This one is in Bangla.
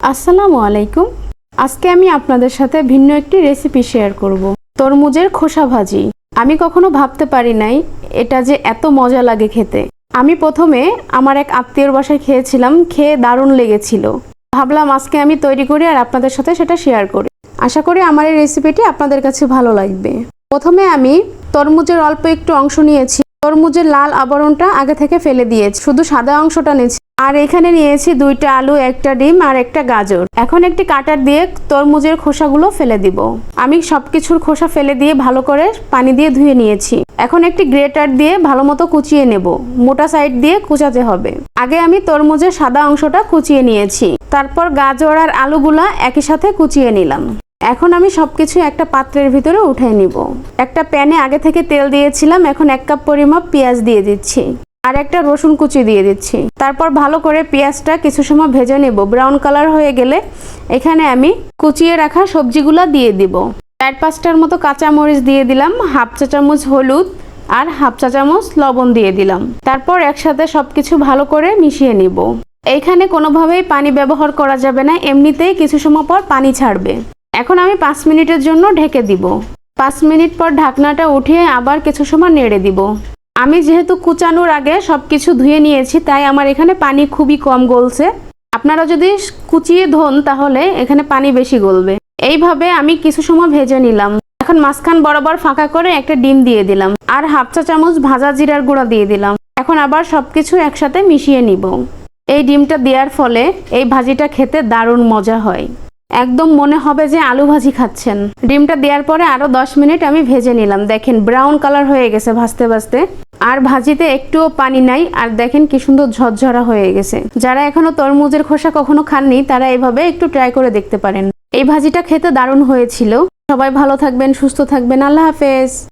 আসসালামু আলাইকুম। আজকে আমি আপনাদের সাথে ভিন্ন একটি রেসিপি শেয়ার করব। তরমুজের খোসা ভাজি। আমি কখনো ভাবতে পারি নাই এটা যে এত মজা লাগে খেতে। আমি প্রথমে আমার এক আত্মীয়র বাসায় খেয়েছিলাম, খেয়ে দারুণ লেগেছিল। ভাবলাম আজকে আমি তৈরি করি আর আপনাদের সাথে সেটা শেয়ার করি। আশা করি আমার এই রেসিপিটি আপনাদের কাছে ভালো লাগবে। প্রথমে আমি তরমুজের অল্প একটু অংশ নিয়েছি। তরমুজের লাল আবরণটা আগে থেকে ফেলে দিয়েছি। শুধু সাদা অংশটা নিয়েছি। আর এখানে নিয়েছি দুইটা আলু, একটা ডিম আর একটা গাজর। এখন একটি কাটার দিয়ে তরমুজের খোসাগুলো ফেলে দিব। আমি সবকিছুর খোসা ফেলে দিয়ে ভালো করে পানি দিয়ে ধুয়ে নিয়েছি। এখন একটি গ্রেটার দিয়ে ভালো মতো কুচিয়ে নেব। মোটা সাইড দিয়ে কুচাতে হবে। আগে আমি তরমুজের সাদা অংশটা কুচিয়ে নিয়েছি। তারপর গাজর আর আলুগুলা একই সাথে কুচিয়ে নিলাম। এখন আমি সবকিছু একটা পাত্রের ভিতরে উঠিয়ে নিব। একটা প্যানে আগে থেকে তেল দিয়েছিলাম, এখন এক কাপ পরিমাপ পেঁয়াজ দিয়ে দিচ্ছি। আর একটা রসুন কুচি দিয়ে দিচ্ছি। তারপর ভালো করে পেঁয়াজটা কিছু সময় ভেজে নেব। ব্রাউন কালার হয়ে গেলে এখানে আমি কুচিয়ে রাখা সবজিগুলো দিয়ে দিব। চার পাঁচটার মতো কাঁচা মরিচ দিয়ে দিলাম, হাফ চা চামচ হলুদ আর হাফ চা চামচ লবণ দিয়ে দিলাম। তারপর একসাথে সবকিছু ভালো করে মিশিয়ে নিব। এইখানে কোনোভাবেই পানি ব্যবহার করা যাবে না, এমনিতেই কিছু সময় পর পানি ছাড়বে। এখন আমি পাঁচ মিনিটের জন্য ঢেকে দিব। পাঁচ মিনিট পর ঢাকনাটা উঠিয়ে আবার কিছু সময় নেড়ে দিব। আমি যেহেতু কুচানোর আগে সব কিছু ধুয়ে নিয়েছি, তাই আমার এখানে পানি খুবই কম গলছে। আপনারা যদি কুচিয়ে ধন, তাহলে এখানে পানি বেশি গলবে। এইভাবে আমি কিছু সময় ভেজে নিলাম। এখন মাঝখান বরাবর ফাঁকা করে একটা ডিম দিয়ে দিলাম। আর হাফ চা চামচ ভাজা জিরার গুঁড়া দিয়ে দিলাম। এখন আবার সবকিছু একসাথে মিশিয়ে নিব। এই ডিমটা দেওয়ার ফলে এই ভাজিটা খেতে দারুণ মজা হয়। একদম মনে হবে যে আলু ভাজি খাচ্ছেন। ডিমটা দেওয়ার পরে আরও দশ মিনিট আমি ভেজে নিলাম। দেখেন ব্রাউন কালার হয়ে গেছে ভাজতে ভাজতে। আর ভাজিতে একটুও পানি নাই। আর দেখেন কি সুন্দর ঝরঝরা হয়ে গেছে। যারা এখনও তরমুজের খোসা কখনো খাননি, তারা এভাবে একটু ট্রাই করে দেখতে পারেন। এই ভাজিটা খেতে দারুণ হয়েছিল। সবাই ভালো থাকবেন, সুস্থ থাকবেন। আল্লাহ হাফেজ।